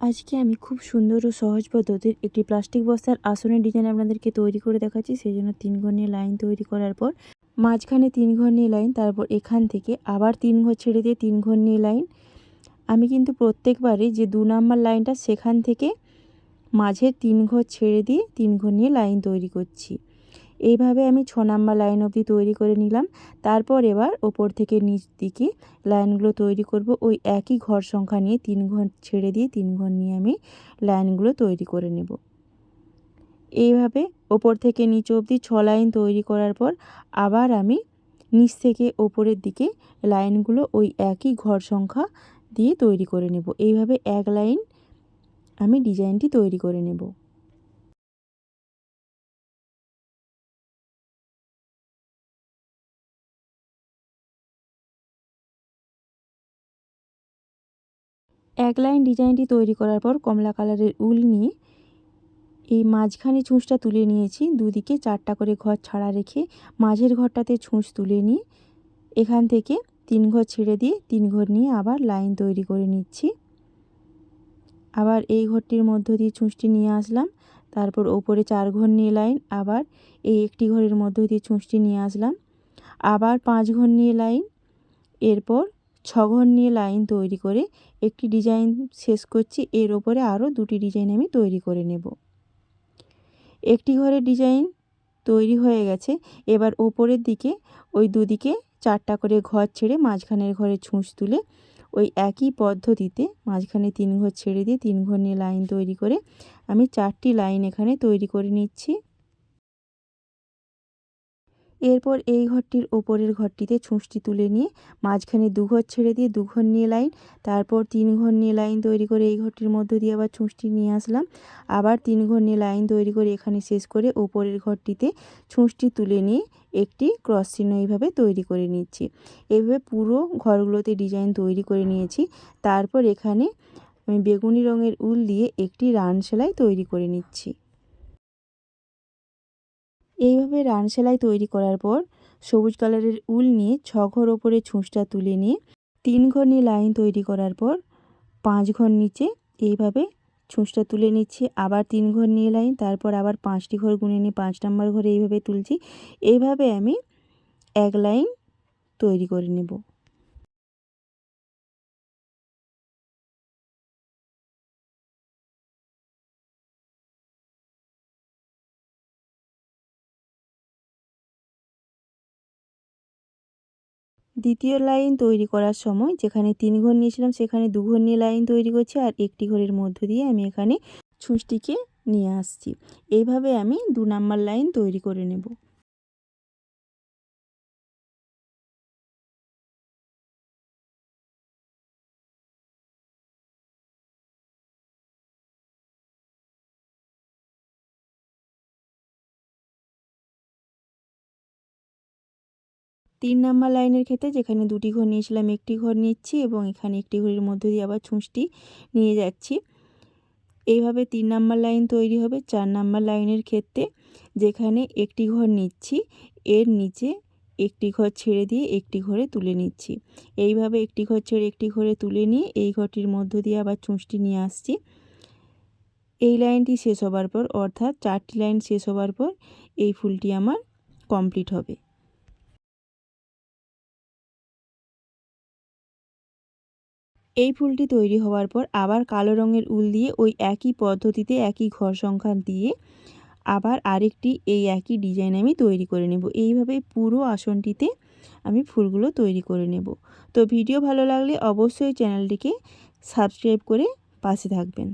আজকে আমি খুব সুন্দর ও সহজ পদ্ধতির একটি প্লাস্টিক বস্তার আসনের ডিজাইন আপনাদেরকে তৈরি করে দেখাচ্ছি। সেই জন্য তিন ঘর নিয়ে লাইন তৈরি করার পর মাঝখানে তিন ঘর নিয়ে লাইন, তারপর এখান থেকে আবার তিন ঘর ছেড়ে দিয়ে তিন ঘর নিয়ে লাইন। আমি কিন্তু প্রত্যেকবারই যে দু নাম্বার লাইনটা সেখান থেকে মাঝের তিন ঘর ছেড়ে দিয়ে তিন ঘর নিয়ে লাইন তৈরি করছি। এইভাবে আমি ছ নাম্বার লাইন অবধি তৈরি করে নিলাম। তারপর এবার ওপর থেকে নিচ দিকে লাইনগুলো তৈরি করব। ওই একই ঘর সংখ্যা নিয়ে তিন ঘর ছেড়ে দিয়ে তিন ঘর নিয়ে আমি লাইনগুলো তৈরি করে নেব। এইভাবে ওপর থেকে নিচ অবধি ছ লাইন তৈরি করার পর আবার আমি নিচ থেকে ওপরের দিকে লাইনগুলো ওই একই ঘর সংখ্যা দিয়ে তৈরি করে নেব। এইভাবে এক লাইন আমি ডিজাইনটি তৈরি করে নেব। এক লাইন ডিজাইনটি তৈরি করার পর কমলা কালারের উল নিয়ে এই মাঝখানে ছুঁচটা তুলে নিয়েছি। দুদিকে চারটা করে ঘর ছাড়া রেখে মাঝের ঘরটাতে ছুঁচ তুলে নিয়ে এখান থেকে তিন ঘর ছেড়ে দিয়ে তিন ঘর নিয়ে আবার লাইন তৈরি করে নিচ্ছি। আবার এই ঘরটির মধ্য দিয়ে ছুঁচটি নিয়ে আসলাম। তারপর ওপরে চার ঘর নিয়ে লাইন, আবার এই একটি ঘরের মধ্য দিয়ে ছুঁচটি নিয়ে আসলাম। আবার পাঁচ ঘর নিয়ে লাইন। এরপর ছ ঘর নিয়ে লাইন তৈরি করে একটি ডিজাইন শেষ করছি। এর ওপরে আরও দুটি ডিজাইন আমি তৈরি করে নেব। একটি ঘরের ডিজাইন তৈরি হয়ে গেছে। এবার ওপরের দিকে, ওই দুদিকে চারটা করে ঘর ছেড়ে মাঝখানের ঘরে ছুঁচ তুলে ওই একই পদ্ধতিতে মাঝখানে তিন ঘর ছেড়ে দিয়ে তিন ঘর নিয়ে লাইন তৈরি করে আমি চারটি লাইন এখানে তৈরি করে নিচ্ছি। এরপর এই ঘরটির ওপরের ঘরটিতে ছুঁচটি তুলে নিয়ে মাঝখানে দু ঘর ছেড়ে দিয়ে দু ঘর নিয়ে লাইন, তারপর তিন ঘর নিয়ে লাইন তৈরি করে এই ঘরটির মধ্য দিয়ে আবার ছুঁচটি নিয়ে আসলাম। আবার তিন ঘর নিয়ে লাইন তৈরি করে এখানে শেষ করে ওপরের ঘরটিতে ছুঁচটি তুলে নিয়ে একটি ক্রস চিহ্ন এইভাবে তৈরি করে নিচ্ছি। এইভাবে পুরো ঘরগুলোতে ডিজাইন তৈরি করে নিয়েছি। তারপর এখানে আমি বেগুনি রঙের উল দিয়ে একটি রান সেলাই তৈরি করে নিচ্ছি। এইভাবে রান সেলাই তৈরি করার পর সবুজ কালারের উল নিয়ে ছ ঘর ওপরে ছুঁচটা তুলে নিয়ে তিন ঘর নিয়ে লাইন তৈরি করার পর পাঁচ ঘর নিচে এইভাবে ছুঁচটা তুলে নিচ্ছি। আবার তিন ঘর নিয়ে লাইন, তারপর আবার পাঁচটি ঘর গুনে নিয়ে পাঁচ নাম্বার ঘরে এইভাবে তুলছি। এইভাবে আমি এক লাইন তৈরি করে নেব। দ্বিতীয় লাইন তৈরি করার সময় যেখানে তিন ঘর নিয়েছিলাম, সেখানে দু ঘর নিয়ে লাইন তৈরি করছি আর একটি ঘরের মধ্য দিয়ে আমি এখানে ছুঁচটিকে নিয়ে আসছি। এইভাবে আমি দু নাম্বার লাইন তৈরি করে নেব। তিন নাম্বার লাইনের ক্ষেত্রে যেখানে দুটি ঘর নিয়েছিলাম, একটি ঘর নিচ্ছি এবং এখানে একটি ঘরের মধ্যে দিয়ে আবার ছুঁচটি নিয়ে যাচ্ছি। এইভাবে তিন নাম্বার লাইন তৈরি হবে। চার নাম্বার লাইনের ক্ষেত্রে যেখানে একটি ঘর নিচ্ছি, এর নিচে একটি ঘর ছেড়ে দিয়ে একটি ঘরে তুলে নিচ্ছি। এইভাবে একটি ঘর ছেড়ে একটি ঘরে তুলে নিয়ে এই ঘরটির মধ্য দিয়ে আবার ছুঁচটি নিয়ে আসছি। এই লাইনটি শেষ হবার পর, অর্থাৎ চারটি লাইন শেষ হবার পর এই ফুলটি আমার কমপ্লিট হবে। এই ফুলটি তৈরি হওয়ার পর আবার কালো রঙের উল দিয়ে ওই একই পদ্ধতিতে একই ঘর সংখ্যা দিয়ে আবার আরেকটি এই একই ডিজাইন আমি তৈরি করে নেব। এইভাবে পুরো আসনটিতে আমি ফুলগুলো তৈরি করে নেব। তো ভিডিও ভালো লাগলে অবশ্যই চ্যানেলটিকে সাবস্ক্রাইব করে পাশে থাকবেন।